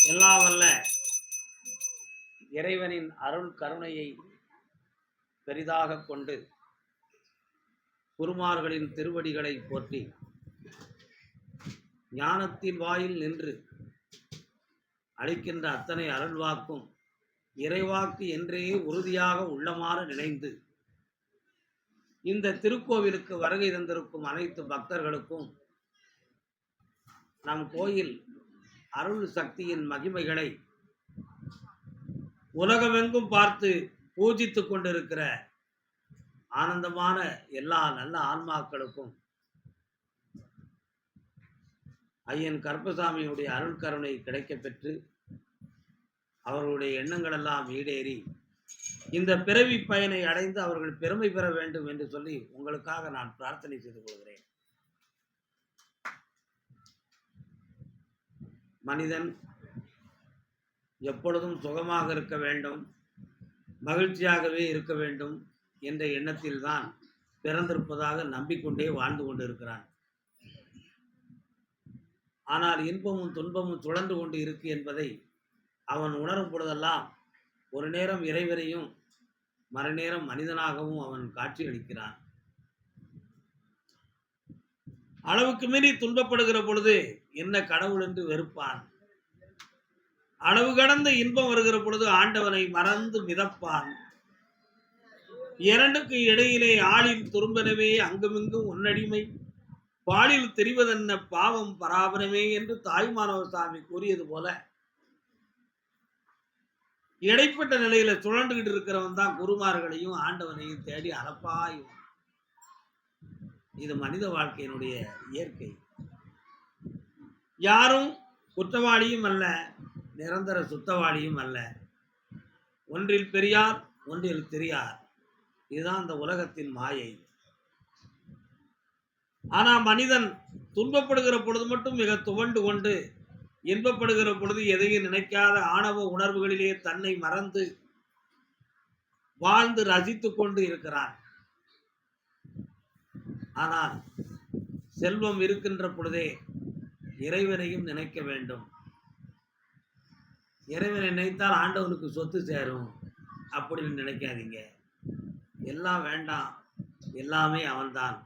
எல்லா வல்ல இறைவனின் அருள் கருணையை பெரிதாக கொண்டு குருமார்களின் திருவடிகளை போற்றி ஞானத்தின் வாயில் நின்று அளிக்கின்ற அத்தனை அருள்வாக்கும் இறைவாக்கு என்றே உறுதியாக உள்ளமாறு நினைந்து இந்த திருக்கோவிலுக்கு வருகை தந்திருக்கும் அனைத்து பக்தர்களுக்கும் நம் கோயில் அருள் சக்தியின் மகிமைகளை உலகமெங்கும் பார்த்து பூஜித்து கொண்டிருக்கிற ஆனந்தமான எல்லா நல்ல ஆன்மாக்களுக்கும் ஐயன் கருப்பசாமியுடைய அருள் கருணை கிடைக்கப் பெற்று அவர்களுடைய எண்ணங்கள் எல்லாம் ஈடேறி இந்த பிறவி பயனை அடைந்து அவர்கள் பெருமை பெற வேண்டும் என்று சொல்லி உங்களுக்காக நான் பிரார்த்தனை செய்து கொள்கிறேன். மனிதன் எப்பொழுதும் சுகமாக இருக்க வேண்டும் மகிழ்ச்சியாகவே இருக்க வேண்டும் என்ற எண்ணத்தில்தான் பிறந்திருப்பதாக நம்பிக்கொண்டே வாழ்ந்து கொண்டிருக்கிறான். ஆனால் இன்பமும் துன்பமும் சுழந்து கொண்டு இருக்கு என்பதை அவன் உணரும் பொழுதெல்லாம் ஒரு நேரம் இறைவரையும் மறுநேரம் மனிதனாகவும் அவன் காட்சியளிக்கிறான். அளவுக்கு மீறி துன்பப்படுகிற பொழுது என்ன கடவுள் என்று வெறுப்பான். அளவு கடந்த இன்பம் வருகிற பொழுது ஆண்டவனை மறந்து மிதப்பான். இரண்டுக்கு இடையிலே ஆளில் துரும்பனவே அங்குமிங்கும் உன்னடிமை. பாலில் தெரிவதென்ன பாவம் பராபரமே என்று தாய்மானவ சாமி கூறியது போல. இடைப்பட்ட நிலையில சுழண்டுகிட்டு இருக்கிறவன் தான் குருமார்களையும் ஆண்டவனையும் தேடி அலப்பாயும் இது மனித வாழ்க்கையினுடைய இயற்கை. யாரும் குற்றவாளியும் அல்ல நிரந்தர சுத்தவாளியும் அல்ல. ஒன்றில் பெரியார் ஒன்றில் தெரியார். இதுதான் அந்த உலகத்தின் மாயை. ஆனால் மனிதன் துன்பப்படுகிற பொழுது மட்டும் மிக துவண்டு கொண்டு இன்பப்படுகிற பொழுது எதையும் நினைக்காத ஆணவ உணர்வுகளிலே தன்னை மறந்து வாழ்ந்து ரசித்து கொண்டு இருக்கிறான். ஆனால் செல்வம் இருக்கின்ற பொழுதே இறைவனையும் நினைக்க வேண்டும். இறைவனை நினைத்தால் ஆண்டவனுக்கு சொத்து சேரும். அப்படின்னு நினைக்காதீங்க. எல்லாம் வேண்டாம். எல்லாமே அவன்தான்.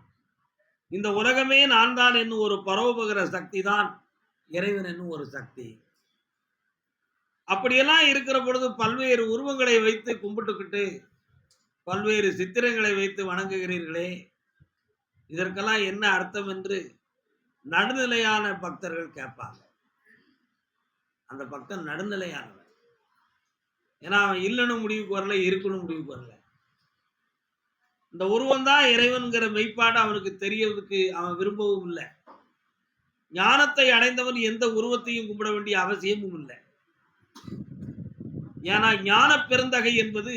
இந்த உலகமே நான் தான் என்னும் ஒரு பரவுபகிற சக்தி தான் இறைவன் என்னும் ஒரு சக்தி. அப்படியெல்லாம் இருக்கிற பொழுது பல்வேறு உருவங்களை வைத்து கும்பிட்டுக்கிட்டு பல்வேறு சித்திரங்களை வைத்து வணங்குகிறீர்களே. இதற்கெல்லாம் என்ன அர்த்தம் என்று நடுநிலையான பக்தர்கள் கேட்பாங்க. அந்த பக்தன் நடுநிலையானவன் ஏன்னா அவன் இல்லைன்னு முடிவுக்கு வரல இருக்கணும் முடிவுக்கு வரல. இந்த உருவம் தான் இறைவன்கிற மெய்ப்பாடு அவனுக்கு தெரியறதுக்கு அவன் விரும்பவும் இல்லை. ஞானத்தை அடைந்தவன் எந்த உருவத்தையும் கும்பிட வேண்டிய அவசியமும் இல்லை. ஏன்னா ஞான பெருந்தகை என்பது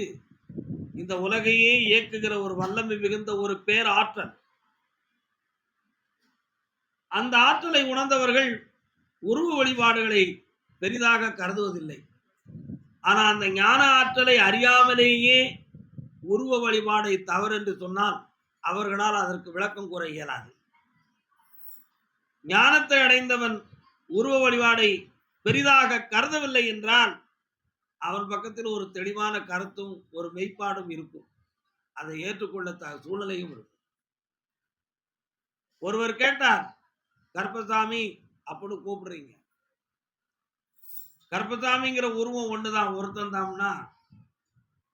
இந்த உலகையே இயக்குகிற ஒரு வல்லமை மிகுந்த ஒரு பேர் ஆற்றல் அந்த ஆற்றலை உணர்ந்தவர்கள் உருவ வழிபாடுகளை பெரிதாக கருதுவதில்லை. ஆனால் அந்த ஞான ஆற்றலை அறியாமலேயே உருவ வழிபாடை தவறு என்று சொன்னால் அவர்களால் அதற்கு விளக்கம் கூற இயலாது. ஞானத்தை அடைந்தவன் உருவ வழிபாடை பெரிதாக கருதவில்லை என்றால் அவன் பக்கத்தில் ஒரு தெளிவான கருத்தும் ஒரு மெய்ப்பாடும் இருக்கும். அதை ஏற்றுக்கொள்ள த- சூழ்நிலையும் இருக்கும். ஒருவர் கேட்டார் கர்ப்பசாமி அப்படின்னு கூப்பிடுறீங்க. கர்ப்பசாமிங்கிற உருவம் ஒண்ணுதான். ஒருத்தன் தாம்னா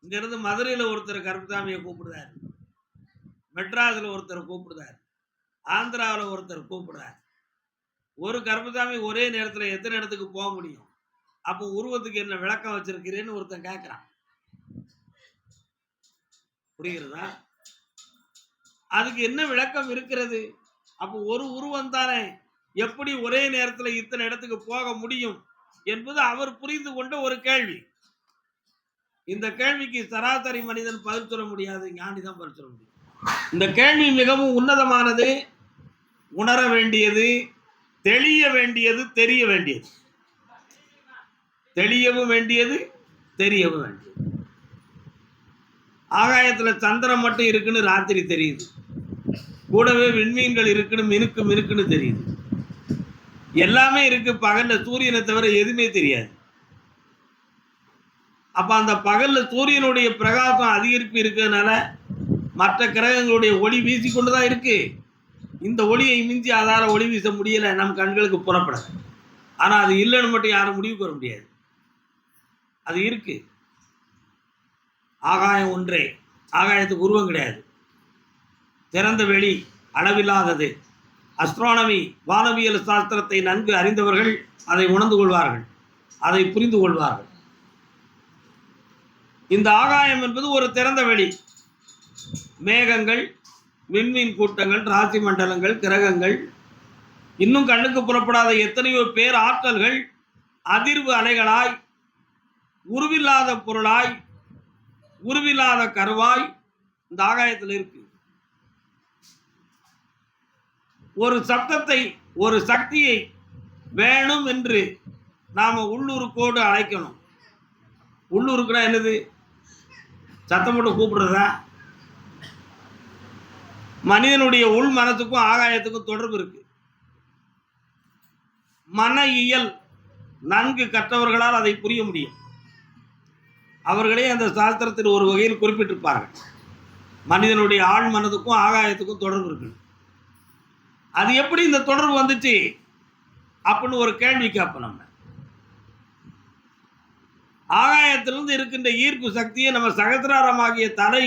இங்கேருந்து மதுரையில் ஒருத்தர் கர்ப்பசாமியை கூப்பிடுறாரு. மெட்ராஸில் ஒருத்தர் கூப்பிடுறாரு. ஆந்திராவில் ஒருத்தர் கூப்பிடுறாரு. ஒரு கர்ப்பசாமி ஒரே நேரத்தில் எத்தனை இடத்துக்கு போக முடியும்? அப்போ உருவத்துக்கு என்ன விளக்கம் வச்சிருக்கிறேன்னு ஒருத்தன் கேட்குறான் புரிகிறதா? அதுக்கு என்ன விளக்கம் இருக்கிறது? அப்போ ஒரு உருவம் தானே? எப்படி ஒரே நேரத்துல இத்தனை இடத்துக்கு போக முடியும் என்பது அவர் புரிந்து கொண்ட ஒரு கேள்வி. இந்த கேள்விக்கு சராசரி மனிதன் பதில் சொல்ல முடியாது ஞானி தான் பதில் சொல்ல முடியும். இந்த கேள்வி மிகவும் உன்னதமானது. உணர வேண்டியது தெளிய வேண்டியது தெரிய வேண்டியது. தெளியவும் வேண்டியது தெரியவும் வேண்டியது. ஆகாயத்துல சந்திரன் மட்டும் இருக்குன்னு ராத்திரி தெரியுது. கூடவே விண்மீன்கள் இருக்குன்னு மினுக்கு மினுக்குன்னு தெரியுது. எல்லாமே இருக்கு பகல்ல சூரியனை தவிர எதுவுமே தெரியாது. அப்ப அந்த பகல்ல சூரியனுடைய பிரகாசம் அதிகரிப்பு இருக்கிறதுனால மற்ற கிரகங்களுடைய ஒளி வீசிக்கொண்டுதான் இருக்கு. இந்த ஒளியை மிஞ்சி அதால ஒளி வீச முடியல நம் கண்களுக்கு புறப்பட ஆனா அது இல்லைன்னு மட்டும் யாரும் முடிவுக்கு வர முடியாது. அது இருக்கு. ஆகாயம் ஒன்றே. ஆகாயத்துக்கு உருவம் கிடையாது. திறந்த வெளி அளவில்லாதது. அஸ்ட்ரானமி வானவியல் சாஸ்திரத்தை நன்கு அறிந்தவர்கள் அதை உணர்ந்து கொள்வார்கள். அதை புரிந்து கொள்வார்கள். இந்த ஆகாயம் என்பது ஒரு திறந்த வெளி. மேகங்கள் விண்மீன் கூட்டங்கள் ராசி மண்டலங்கள் கிரகங்கள் இன்னும் கண்ணுக்கு புறப்படாத எத்தனையோ பேர் ஆற்றல்கள் அதிர்வு அலைகளாய் உருவில்லாத பொருளாய் உருவில்லாத கருவாய் இந்த ஆகாயத்தில் இருக்கு. ஒரு சப்தத்தை ஒரு சக்தியை வேணும் என்று நாம் உள்ளூருக்கோடு அழைக்கணும். உள்ளூருக்குனா என்னது? சத்தம் போட்டு கூப்பிடுறதா? மனிதனுடைய உள் மனத்துக்கும் ஆகாயத்துக்கும் தொடர்பு இருக்கு. மன இயல் நன்கு கற்றவர்களால் அதை புரிய முடியும். அவர்களே அந்த சாஸ்திரத்தில் ஒரு வகையில் குறிப்பிட்டிருப்பார்கள். மனிதனுடைய ஆழ் மனதுக்கும் ஆகாயத்துக்கும் தொடர்பு இருக்குது அது எப்படி இந்த தொடர்பு வந்துச்சு? அப்படின்னு ஒரு கேள்வி கேட்போம் நம்ம. ஆகாயத்திலிருந்து இருக்கின்ற ஈர்ப்பு சக்தியை நம்ம சகசிராரமாகிய தலை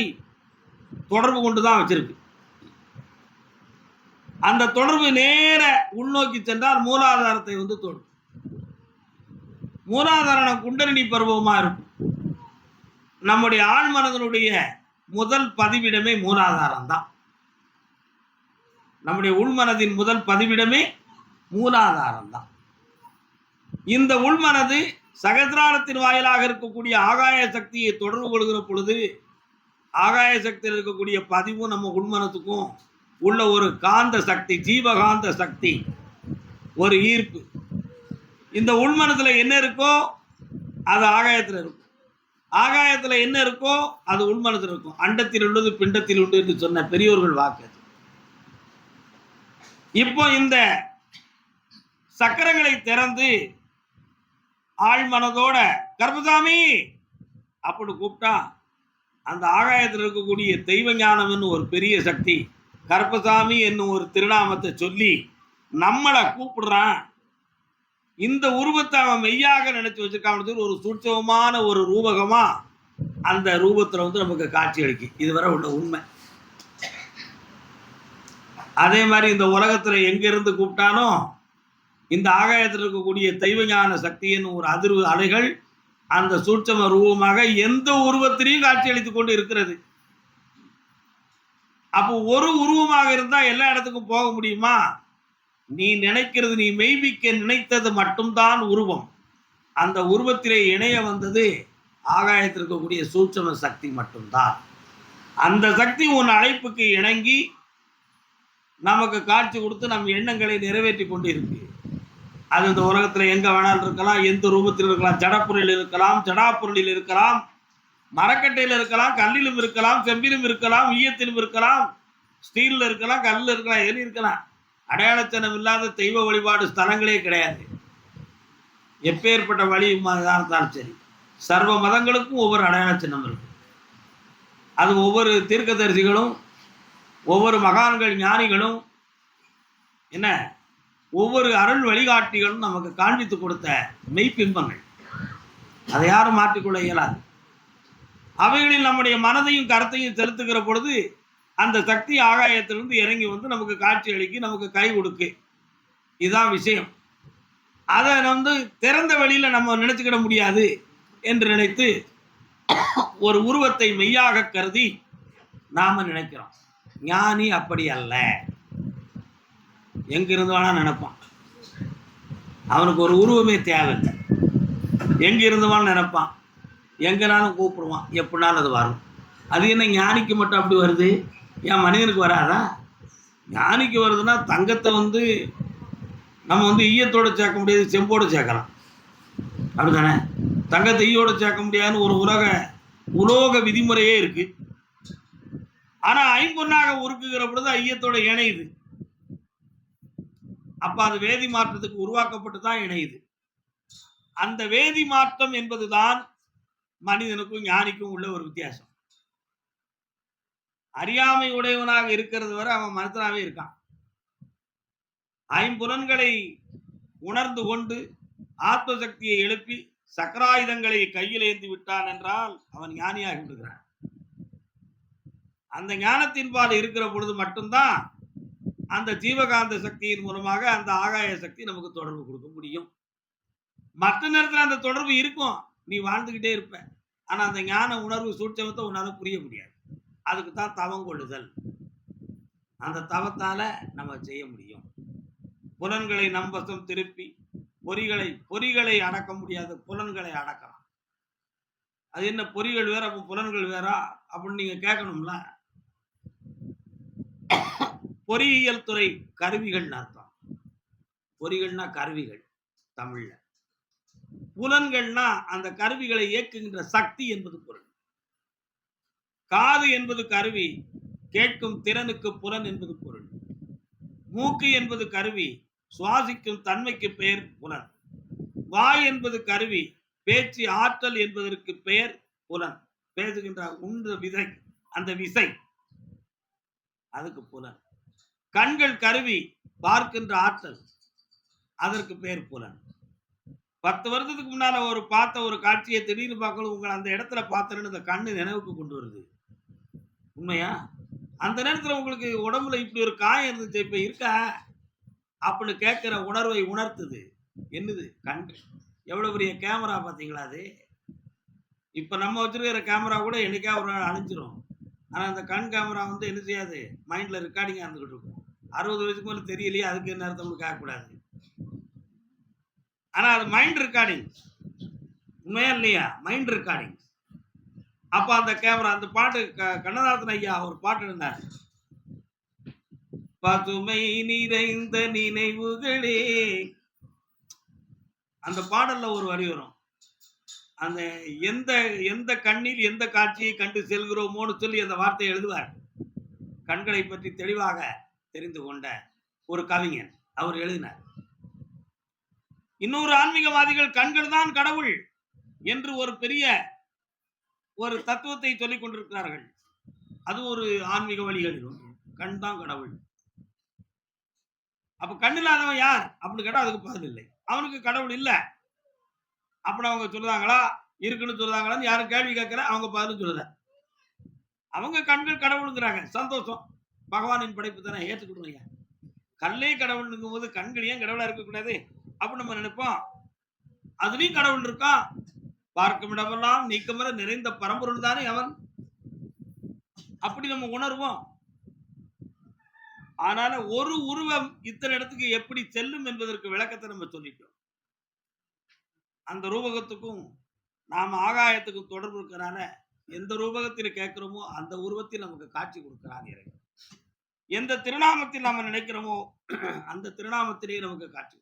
தொடர்பு கொண்டு தான் வச்சிருக்கு. அந்த தொடர்பு நேர உள்நோக்கி சென்றால் மூலாதாரத்தை வந்து தொடும். மூலாதாரம் குண்டலினி பருவமாக இருக்கும். நம்முடைய ஆழ்மனதனுடைய முதல் பதிவிடமே மூலாதாரம் தான் நம்முடைய உள்மனதின் முதல் பதிவிடமே மூலாதாரம் தான் இந்த உள்மனது சகசிராரத்தின் வாயிலாக இருக்கக்கூடிய ஆகாய சக்தியை தொடர்பு கொள்கிற பொழுது ஆகாய சக்தியில் இருக்கக்கூடிய பதிவும் நம்ம உள்மனத்துக்கும் உள்ள ஒரு காந்த சக்தி ஜீவகாந்த சக்தி ஒரு ஈர்ப்பு. இந்த உள்மனத்தில் என்ன இருக்கோ அது ஆகாயத்தில் இருக்கும். ஆகாயத்தில் என்ன இருக்கோ அது உள்மனத்தில் இருக்கும். அண்டத்தில் உள்ளது பிண்டத்தில் உண்டு என்று சொன்ன பெரியோர்கள் வாக்கு இப்போ இந்த சக்கரங்களை திறந்து ஆழ்மனதோட கர்பசாமி அப்படி கூப்பிட்டா அந்த ஆகாயத்தில் இருக்கக்கூடிய தெய்வ ஞானம்னு ஒரு பெரிய சக்தி கருப்பசாமி! என்னும் ஒரு திருநாமத்தை சொல்லி நம்மளை கூப்பிடுறான். இந்த உருவத்தை அவன் மெய்யாக நினைச்சு வச்சிருக்கான் ஒரு சூட்சமான ஒரு ரூபகமா அந்த ரூபத்தில் வந்து நமக்கு காட்சி அளிக்கும். இதுவரை உள்ள உண்மை. அதே மாதிரி இந்த உலகத்தில் எங்கிருந்து கூப்பிட்டானோ இந்த ஆகாயத்தில் இருக்கக்கூடிய தெய்வஞான சக்தியின் ஒரு அதிர்வு அலைகள் அந்த சூட்சம ரூபமாக எந்த உருவத்திலையும் காட்சியளித்து கொண்டு இருக்கிறது. அப்போ ஒரு உருவமாக இருந்தால் எல்லா இடத்துக்கும் போக முடியுமா? நீ நினைக்கிறது நீ மெய்விக்க நினைத்தது மட்டும்தான் உருவம். அந்த உருவத்திலே இணைய வந்தது ஆகாயத்தில் இருக்கக்கூடிய சூட்சம சக்தி மட்டும்தான். அந்த சக்தி உன் அழைப்புக்கு இணங்கி நமக்கு காட்சி கொடுத்து நம் எண்ணங்களை நிறைவேற்றி கொண்டு இருக்கு அது இந்த உலகத்தில் எங்கே வேணாலும் இருக்கலாம் எந்த ரூபத்தில் இருக்கலாம் ஜடப்பொருளில் இருக்கலாம் ஜடாப்பொருளில் இருக்கலாம் மரக்கட்டையில் இருக்கலாம் கல்லிலும் இருக்கலாம் செம்பிலும் இருக்கலாம் ஈயத்திலும் இருக்கலாம் ஸ்டீலில் இருக்கலாம் கல்லில் இருக்கலாம் எதிலும் இருக்கலாம். அடையாளச்சனம் இல்லாத தெய்வ வழிபாடு ஸ்தலங்களே கிடையாது. எப்பேற்பட்ட வழி தான் இருந்தாலும் சரி. சர்வ மதங்களுக்கும் ஒவ்வொரு அடையாள சின்னம் இருக்கு. அது ஒவ்வொரு தீர்க்கதரிசிகளும் ஒவ்வொரு மகான்கள் ஞானிகளும் என்ன? ஒவ்வொரு அருள் வழிகாட்டிகளும் நமக்கு காண்பித்து கொடுத்த மெய்ப்பிம்பங்கள் அதை யாரும் மாற்றிக்கொள்ள இயலாது. அவைகளில் நம்முடைய மனதையும் கருத்தையும் செலுத்துகிற பொழுது அந்த சக்தி ஆகாயத்திலிருந்து இறங்கி வந்து நமக்கு காட்சி அளிக்கு நமக்கு கை கொடுக்கு. இதுதான் விஷயம். அதை வந்து திறந்த வழியில் நம்ம நினைச்சுக்கிட முடியாது என்று நினைத்து ஒரு உருவத்தை மெய்யாக கருதி நாம் நினைக்கிறோம். ஞானி அப்படி அல்ல. எங்கிருந்து வேணா நினைப்பான். அவனுக்கு ஒரு உருவமே தேவையில்லை. எங்க இருந்து நினைப்பான். எங்கேனாலும் கூப்பிடுவான். எப்படினாலும் அது வரும். அது என்ன ஞானிக்கு மட்டும் அப்படி வருது? ஏன் மனிதனுக்கு வராதா? ஞானிக்கு வருதுன்னா தங்கத்தை வந்து நம்ம வந்து ஈயத்தோடு சேர்க்க முடியாது செம்போட சேர்க்கலாம். அப்படிதானே தங்கத்தை ஈயோடு சேர்க்க முடியாதுன்னு ஒரு உலக உலோக விதிமுறையே இருக்குது ஆனா ஐம்பொன்னாக உருக்குகிற பொழுது ஐயத்தோட இணையுது. அப்ப அது வேதி மாற்றத்துக்கு உருவாக்கப்பட்டு தான் இணையுது. அந்த வேதி மாற்றம் என்பதுதான் மனிதனுக்கும் ஞானிக்கும் உள்ள ஒரு வித்தியாசம். அறியாமை உடையவனாக இருக்கிறது வரை அவன் மனத்தனாவே இருக்கான். ஐம்புலன்களை உணர்ந்து கொண்டு ஆத்மசக்தியை எழுப்பி சக்கராயுதங்களை கையில் ஏந்தி விட்டான் என்றால் அவன் ஞானியாகி விடுகிறான் அந்த ஞானத்தின் பால் இருக்கிற பொழுது மட்டும்தான் அந்த ஜீவகாந்த சக்தியின் மூலமாக அந்த ஆகாய சக்தி நமக்கு தொடர்பு கொடுக்க முடியும். மற்ற நேரத்தில் அந்த தொடர்பு இருக்கும். நீ வாழ்ந்துக்கிட்டே இருப்ப. ஆனால் அந்த ஞான உணர்வு சூட்சமத்தை உன்னால் புரிய முடியாது. அதுக்கு தான் தவம் கொள்ளுதல். அந்த தவத்தால் நம்ம செய்ய முடியும். புலன்களை நம்பசம் திருப்பி பொறிகளை பொறிகளை அடக்க முடியாது புலன்களை அடக்கலாம். அது என்ன பொறிகள் வேற அப்போ புலன்கள் வேறா? அப்படின்னு நீங்கள் கேட்கணும்ல? பொறியியல் துறை கருவிகள்னு அர்த்தம். பொறிகள்னா கருவிகள் தமிழ்ல. புலன்கள்னா அந்த கருவிகளை இயக்குகின்ற சக்தி என்பது பொருள். காது என்பது கருவி கேட்கும் திறனுக்கு புலன் என்பது பொருள். மூக்கு என்பது கருவி சுவாசிக்கும் தன்மைக்கு பெயர் புலன். வாய் என்பது கருவி பேச்சு ஆற்றல் என்பதற்கு பெயர் புலன். பேசுகின்ற உண்டு விதை அந்த விசை அதுக்கு புலன். கண்கள் கருவி பார்க்கின்ற ஆற்றல். அதற்கு பேர் புலன். பத்து வருஷத்துக்கு முன்னால ஒரு பார்த்த ஒரு காட்சியை திடீர்னு பார்க்கணும் உங்களை அந்த இடத்துல பார்த்தேன்னு இந்த கண்ணு நினைவுக்கு கொண்டு வருது. உண்மையா? அந்த நேரத்தில் உங்களுக்கு உடம்புல இப்படி ஒரு காயம் இருந்துச்சு இப்போ இருக்கா? அப்படின்னு கேட்குற உணர்வை உணர்த்துது. என்னது? கண். எவ்வளோ பெரிய கேமரா பார்த்தீங்களா அது? இப்போ நம்ம வச்சுருக்கிற கேமரா கூட என்னைக்கா ஒரு நாள் அழிஞ்சிரும். ஆனால் அந்த கண் கேமரா வந்து என்ன செய்யாது? மைண்டில் ரெக்கார்டிங்காக இருந்துக்கிட்டு இருக்கும். அறுபது வயசுக்கு மேலே தெரியலையே அதுக்கு என்ன அர்த்தம் கேட்கக்கூடாது ஆனா அது மைண்ட் ரெக்கார்டிங் உண்மையா இல்லையா? மைண்ட் ரெக்கார்டிங் அப்போ அந்த கேமரா அந்த பாட்டு க- கண்ணதாசன் ஐயா ஒரு பாட்டு இருந்தார் பசுமை நிறைந்த நினைவுகளே. அந்த பாடல்ல ஒரு வரி வரும். அந்த எந்த எந்த கண்ணில் எந்த காட்சியை கண்டு செல்கிறோமோன்னு சொல்லி அந்த வார்த்தையை எழுதுவார். கண்களை பற்றி தெளிவாக தெரிந்து கொண்ட ஒரு கவிஞன். அவர் எழுதினார் இன்னொரு ஆன்மீகவாதிகள் கண்கள் தான் கடவுள் என்று ஒரு பெரிய ஒரு தத்துவத்தை சொல்லிக் கொண்டிருக்கிறார்கள். அது ஒரு ஆன்மீக வழிகளில் ஒன்று. கண் தான் கடவுள். அப்ப கண் இல்லாதவன் யார்? அப்படின்னு கேட்டா அதுக்கு பதில் இல்லை. அவனுக்கு கடவுள் இல்ல. அப்படி அவங்க சொல்லுதாங்களா? இருக்குன்னு சொல்லுதாங்களான்னு யாரும் கேள்வி கேட்கல. அவங்க பதிலும் சொல்லுத அவங்க கண்கள் கடவுளுங்கிறாங்க. சந்தோஷம். பகவானின் படைப்பு தானே? ஏற்றுக்கிடுங்க கல்லே கடவுள்ங்கும் போது கண்கள் ஏன் கடவுளா இருக்கக்கூடாது. அப்படின்னு நம்ம நினைப்போம் அதுலயும் கடவுள் இருக்கான் பார்க்கும் இடமெல்லாம் நீக்கமர நிறைந்த பரம்பொருள் தானே அவன். அப்படி நம்ம உணர்வோம். ஆனால ஒரு உருவம் இத்தனை இடத்துக்கு எப்படி செல்லும் என்பதற்கு விளக்கத்தை நம்ம சொல்லிட்டோம். அந்த ரூபகத்துக்கும் நாம் ஆகாயத்துக்கும் தொடர்பு இருக்கிறனால எந்த ரூபகத்தில் கேட்கிறோமோ அந்த உருவத்தில் நமக்கு காட்சி கொடுக்கிறான் இறைவன். எந்த திருநாமத்தில் நாம நினைக்கிறோமோ அந்த திருநாமத்திலேயே நமக்கு காட்சி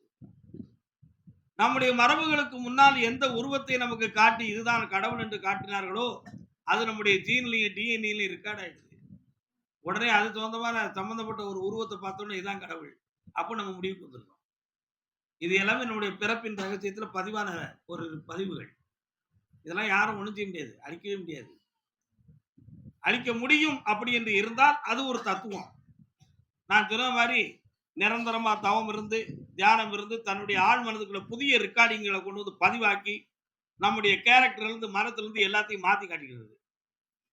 நம்முடைய மரபுகளுக்கு முன்னால் எந்த உருவத்தை நமக்கு காட்டி இதுதான் கடவுள் என்று காட்டினார்களோ அது நம்முடைய ஜீன்லையும் டிஎன்ஏலையும் ரெக்கார்ட் ஆயிடுது. உடனே அது சொந்தமான சம்பந்தப்பட்ட ஒரு உருவத்தை பார்த்தோன்னே இதுதான் கடவுள். அப்போ நம்ம முடிவுக்கு வந்துருக்கோம். இது எல்லாமே நம்முடைய பிறப்பின் ரகசியத்தில் பதிவான ஒரு பதிவுகள். இதெல்லாம் யாரும் ஒன்றும் செய்ய முடியாது. அழிக்கவே முடியாது. அழிக்க முடியும் அப்படி என்று இருந்தால் அது ஒரு தத்துவம். நான் சொன்ன மாதிரி நிரந்தரமா தவம் இருந்து தியானம் இருந்து தன்னுடைய ஆள் மனதுக்குள்ள புதிய ரெக்கார்டிங்களை கொண்டு வந்து பதிவாக்கி நம்முடைய கேரக்டர்லேருந்து மனத்திலிருந்து எல்லாத்தையும் மாற்றி காட்டிக்கிறது.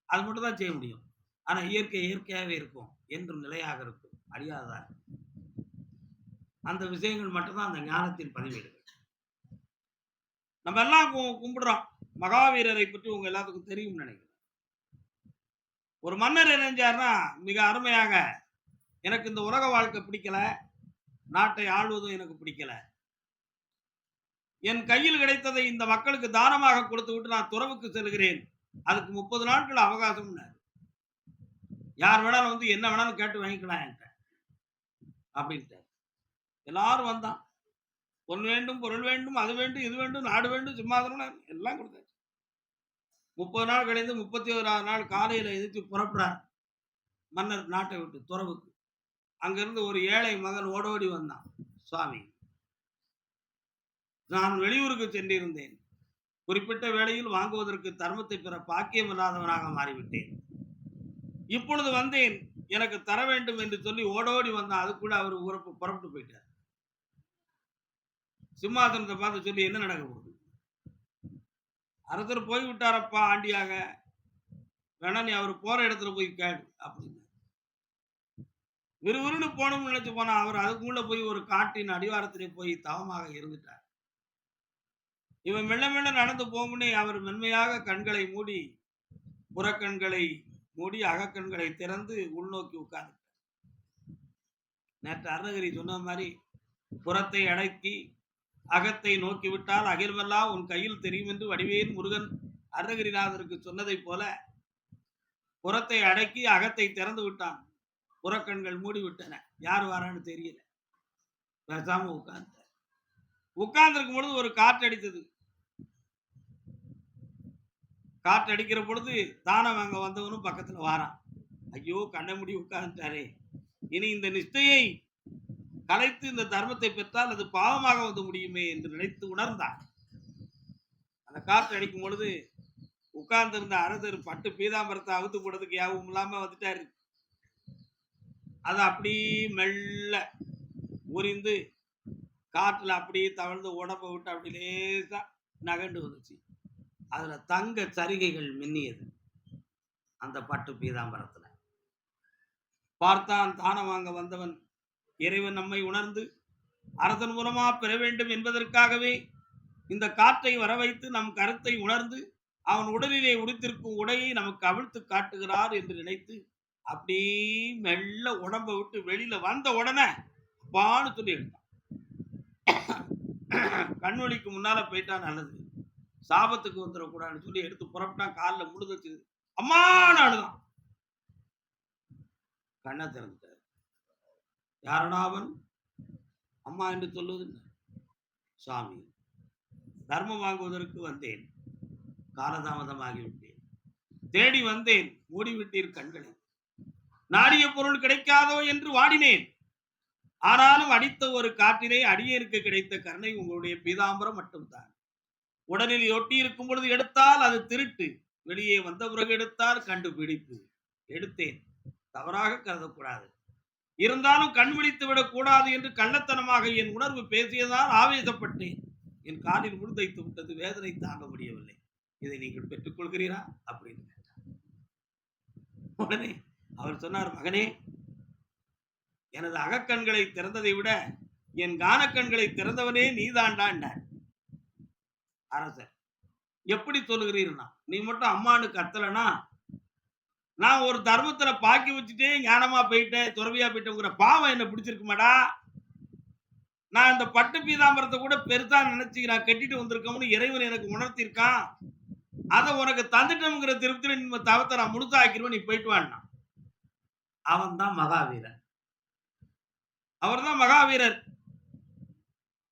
அது மட்டும் தான் செய்ய முடியும். ஆனால் இயற்கை இயற்கையாகவே இருக்கும் என்றும் நிலையாக இருக்கும். அழியாததா அந்த விஷயங்கள் மட்டும்தான் அந்த ஞானத்தின் பதிவேடுகள். நம்ம எல்லாம் கும்பிடுறோம். மகாவீரரை பற்றி உங்க எல்லாத்துக்கும் தெரியும் நினைக்கிறேன். ஒரு மன்னர் என்ன செஞ்சாருன்னா மிக அருமையாக எனக்கு இந்த உலக வாழ்க்கை பிடிக்கல. நாட்டை ஆள்வதும் எனக்கு பிடிக்கல. என் கையில் கிடைத்ததை இந்த மக்களுக்கு தானமாக கொடுத்து விட்டு நான் துறவுக்கு செல்கிறேன். அதுக்கு முப்பது நாட்கள் அவகாசம் யார் வேணாலும் வந்து என்ன வேணாலும் கேட்டு வாங்கிக்கலாம் என்கிட்ட. அப்படின்ட்டு எல்லாரும் வந்தான். பொன் வேண்டும் பொருள் வேண்டும் அது வேண்டும் இது வேண்டும் நாடு வேண்டும் சிம்மாதனம் எல்லாம் கொடுத்தாச்சு. முப்பது நாள் கழிந்து முப்பத்தி ஓராவது நாள் காலையில் எதிர்த்து புறப்படுறார் மன்னர் நாட்டை விட்டு துறவுக்கு. அங்கிருந்து ஒரு ஏழை மகன் ஓடோடி வந்தான். சுவாமி நான் வெளியூருக்கு சென்றிருந்தேன். குறிப்பிட்ட வேளையில் வாங்குவதற்கு தர்மத்தை பெற பாக்கியம் இல்லாதவனாக மாறிவிட்டேன். இப்பொழுது வந்தேன். எனக்கு தர வேண்டும் என்று சொல்லி ஓடோடி வந்தான். அதுக்குள்ள அவர் உறப்பு புறப்பட்டு போயிட்டார். சிம்மாசனத்தை பார்த்து சொல்லி என்ன நடக்க போகுது? அரசர் போய் விட்டாரப்பா ஆண்டியாக. வேணா நீ அவர் போற இடத்துல போய் கேடு அப்படின்னு. விறுவிறுன்னு போகணும்னு நினைச்சு போனா அவர் அதுக்குள்ள போய் ஒரு காட்டின் அடிவாரத்திலே போய் தவமாக இருந்துட்டார். இவன் மெல்ல மெல்ல நடந்து போகும்னே அவர் மென்மையாக கண்களை மூடி புறக்கண்களை மூடி அகக்கண்களை திறந்து உள்நோக்கி உட்கார்ந்து நேற்று அருணகிரி சொன்ன மாதிரி புறத்தை அடக்கி அகத்தை நோக்கி விட்டால் உன் கையில் தெரியும் என்று வடிவேல் முருகன் அருணகிரிநாதருக்கு சொன்னதைப் போல புறத்தை அடக்கி அகத்தை திறந்து விட்டான். புறக்கண்கள் மூடி விட்டன யார் வரான்னு தெரியல. பேசாம உட்கார்ந்த உட்கார்ந்துருக்கும் பொழுது ஒரு காற்று அடித்தது. காற்று அடிக்கிற பொழுது தானம் அங்க வந்தவனும் பக்கத்துல வாரான். ஐயோ கண்ணை முடி உட்கார்ந்துட்டாரே. இனி இந்த நிஷ்டையை கலைத்து இந்த தர்மத்தை பெற்றால் அது பாவமாக வந்து முடியுமே என்று நினைத்து உணர்ந்தான். அந்த காற்று அடிக்கும் பொழுது உட்கார்ந்திருந்த அரசர் பட்டு பீதாம்பரத்தை அவுத்து போடுறதுக்கு யாவும் இல்லாம வந்துட்டாரு. அது அப்படி மெல்ல உரிந்து காற்றில் அப்படியே தவழ்ந்து உடம்பை விட்டு அப்படி லேசாக நகண்டு வந்துச்சு. அதில் தங்க சரிகைகள் மின்னியது. அந்த பட்டு பீதாம்பரத்தில். பார்த்தான் தானம் வாங்க வந்தவன் இறைவன் நம்மை உணர்ந்து அரசன் மூலமா பெற வேண்டும் என்பதற்காகவே இந்த காற்றை வர வைத்து நம் கருத்தை உணர்ந்து அவன் உடலிலே உடுத்திருக்கும் உடையை நமக்கு அவிழ்த்து காட்டுகிறார் என்று நினைத்து அப்படி மெல்ல உடம்ப விட்டு வெளியில வந்த உடனே அப்பான்னு துணி எடுத்தான் கண்வழிக்கு முன்னால போயிட்டா நல்லது. சாபத்துக்கு வந்துடக்கூடாதுன்னு சொல்லி எடுத்து புறப்பட்டான் காலில் முழுதச்சு அம்மா நாடுதான் கண்ணை திறந்துட்டார். யாரடா அவன்? அம்மா என்று சொல்லுவது என்ன? சாமி தர்மம் வாங்குவதற்கு வந்தேன். காலதாமதமாகிவிட்டேன். தேடி வந்தேன். மூடிவிட்டீர் கண்களை. நாடிய பொருள் கிடைக்காதோ என்று வாடினேன். ஆனாலும் அடித்த ஒரு காட்டிலே அடியேற்கு கிடைத்த கருணை உங்களுடைய பீதாம்பரம் மட்டும்தான். உடலில் ஒட்டி இருக்கும் பொழுது எடுத்தால் அது திருட்டு. வெளியே வந்த பிறகு எடுத்தால் கண்டுபிடிப்பு. எடுத்தேன். தவறாக கருதக்கூடாது. இருந்தாலும் கண் விழித்து விடக்கூடாது என்று கள்ளத்தனமாக என் உணர்வு பேசியதால் ஆவேசப்பட்டேன். என் காலில் முழுதைத்து விட்டது வேதனை தாங்க முடியவில்லை. இதை நீங்கள் பெற்றுக்கொள்கிறீரா? அப்படின்னு கேட்டார். உடனே அவர் சொன்னார் மகனே எனது அகக்கண்களை திறந்ததை விட என் கானக்கண்களை திறந்தவனே நீதாண்டாண்டார் அரசர் எப்படி சொல்லுகிறீர்னா நீ மட்டும் அம்மானு கத்தலனா நான் ஒரு தர்மத்துல பாக்கி வச்சுட்டே ஞானமா போயிட்டேன் துறவியா போயிட்டேங்கிற பாவம் என்ன பிடிச்சிருக்குமாடா? நான் இந்த பட்டு பீதாம்பரத்தை கூட பெருசா நினைச்சு நான் கட்டிட்டு வந்திருக்கோம்னு இறைவன் எனக்கு உணர்த்திருக்கான் அதை உனக்கு தந்துட்டோங்கிற திருப்தியில நம்ம தவத்தை நான் முழுசா நீ போயிட்டு வான்னா அவன் தான் மகாவீரன். அவர் தான் மகாவீரர்.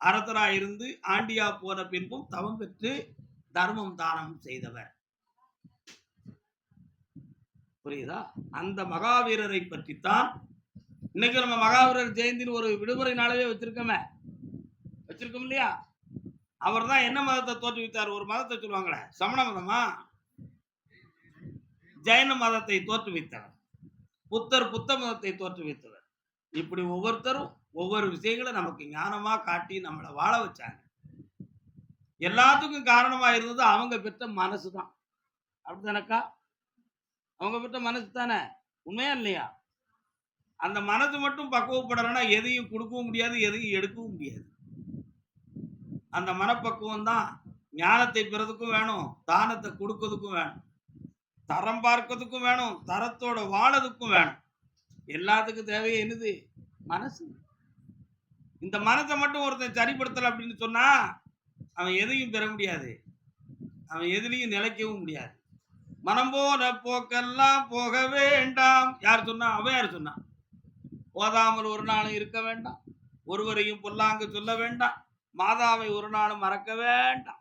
அரசரா இருந்து ஆண்டியா போன பின்பும் தவம் பெற்று தர்மம் தானம் செய்தவர். புரியுதா? அந்த மகாவீரரை பற்றித்தான் இன்னைக்கு நம்ம மகாவீரர் ஜெயந்தின் ஒரு விடுமுறை நாளவே வச்சிருக்கோமே. வச்சிருக்கோம் இல்லையா? அவர் தான் என்ன மதத்தை தோற்றுவித்தார்? ஒரு மதத்தை சொல்லுவாங்களே சமண மதமா? ஜெயன மதத்தை தோற்றுவித்தவர். புத்தர் புத்த மதத்தை தோற்றுவித்தவர். இப்படி ஒவ்வொருத்தரும் ஒவ்வொரு விஷயங்களை நமக்கு ஞானமா காட்டி நம்மளை வாழ வச்சாங்க. எல்லாத்துக்கும் காரணமா இருந்தது அவங்க பெற்ற மனசு தான் அப்படித்தானக்கா அவங்க பெற்ற மனசு தானே? உண்மையா இல்லையா? அந்த மனசு மட்டும் பக்குவப்படலைன்னா எதையும் கொடுக்கவும் முடியாது எதையும் எடுக்கவும் முடியாது. அந்த மனப்பக்குவம் தான் ஞானத்தை பெறதுக்கும் வேணும் தானத்தை கொடுக்கறதுக்கும் வேணும். தரம் பார்க்கறதுக்கும் வேணும் தரத்தோட வாழறதுக்கும் வேணும். எல்லாத்துக்கும் தேவை என்னது? மனசு. இந்த மனசை மட்டும் ஒருத்தன் சரிப்படுத்தல அப்படின்னு சொன்னா அவன் எதையும் பெற முடியாது. அவன் எதுலையும் நிலைக்கவும் முடியாது. மனம் போன போக்கெல்லாம் போக வேண்டாம். யார் சொன்னா? அவன் யார் சொன்னான் போதாமல் ஒரு நாளும் இருக்க வேண்டாம். ஒருவரையும் பொல்லாங்கு சொல்ல வேண்டாம். மாதாவை ஒரு நாளும் மறக்க வேண்டாம்.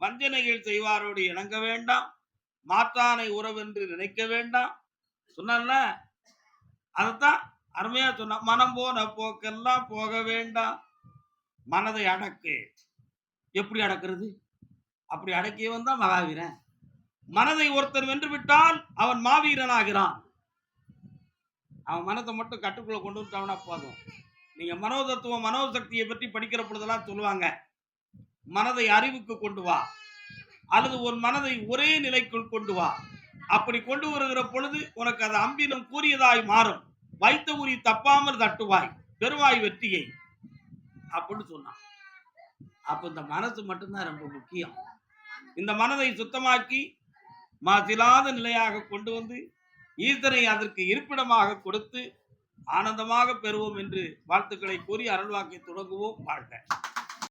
வஞ்சனைகள் செய்வாரோடு இணங்க வேண்டாம். மாற்றானை உறவென்று நினைக்க வேண்டாம். சொன்னால அதைத்தான் அருமையா சொன்னான் மனம் போன போக்கெல்லாம் போக வேண்டாம். மனதை அடக்கு. எப்படி அடக்கிறது? அப்படி அடக்கியவன் தான் மகாவீரன். மனதை ஒருத்தர் வென்று விட்டால் அவன் மாவீரன் ஆகிறான் அவன் மனதை மட்டும் கட்டுக்குள்ள கொண்டு வந்துட்டான்னா போதும். நீங்க மனோதத்துவம் மனோசக்தியை பற்றி படிக்கிற பொழுதெல்லாம் சொல்லுவாங்க மனதை அறிவுக்கு கொண்டு வா. அல்லது ஒரு மனதை ஒரே நிலைக்குள் கொண்டு வா. அப்படி கொண்டு வருகிற பொழுது உனக்கு அது அம்பிலும் கூறியதாய் மாறும். வைத்த உரி தப்பாமல் தட்டுவாய். பெருவாய் வெற்றியை. அப்படின்னு சொன்னான். அப்ப இந்த மனசு மட்டும்தான் ரொம்ப முக்கியம். இந்த மனதை சுத்தமாக்கி மாசிலாத நிலையாக கொண்டு வந்து ஈசனை அதற்கு இருப்பிடமாக கொடுத்து ஆனந்தமாக பெறுவோம் என்று வாழ்த்துக்களை கூறி அருள்வாக்கை தொடங்குவோம் வாழ்க.